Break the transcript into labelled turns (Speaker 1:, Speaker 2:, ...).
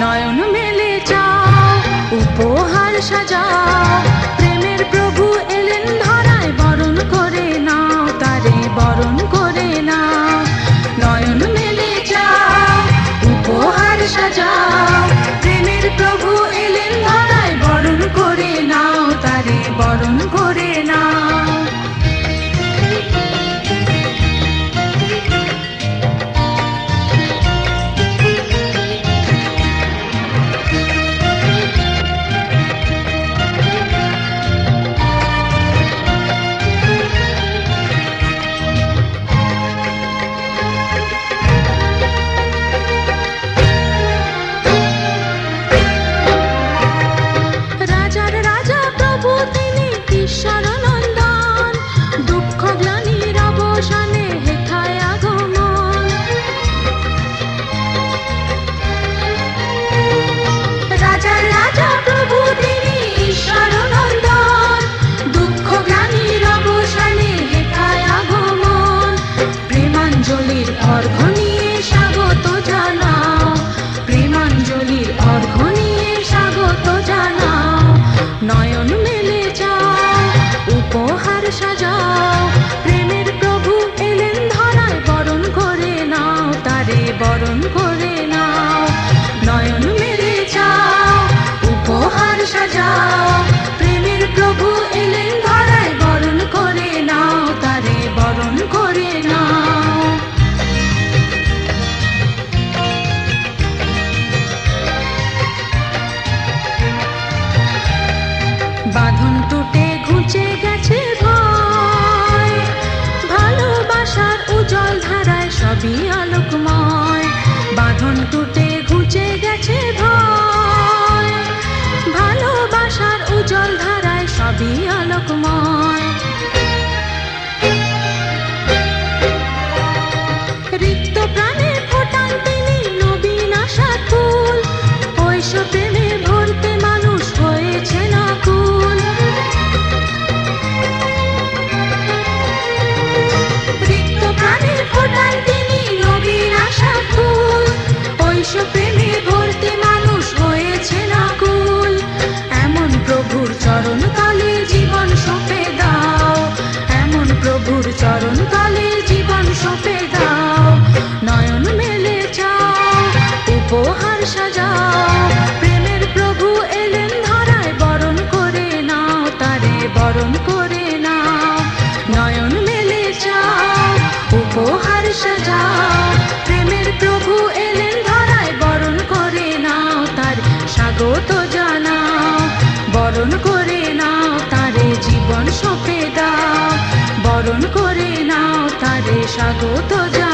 Speaker 1: নয়ন মেলে যা উপহার সাজা উপহার সাজাও। প্রেমের প্রভু এলেন ধরায় বরণ করে নাও, তারে বরণ করে নাও। নয়ন মেলে যাও উপহার সাজাও। প্রেমের প্রভু এলেন ধরায় বরণ করে নাও, তারে বরণ করে নাও। বাঁধন টুটে টুটে ঘুচে গেছে ভয়। ভালোবাসার উজ্জ্বল ধারায় সবই আলোকময়। প্রভুর চরণ তলে জীবন সঁপে দাও। এমন প্রভুর চরণ তলে জীবন সঁপে দাও। নয়ন মেলে যাও উপহার সাজাও। প্রেমের প্রভু এলেন ধরায় বরণ করে নাও, তারে বরণ করে নাও। নয়ন মেলে যাও উপহার সাজাও। প্রেমের প্রভু এলেন ধরায় বরণ করে নাও, তার স্বাগত বরণ করে নাও তারে স্বাগত জানাও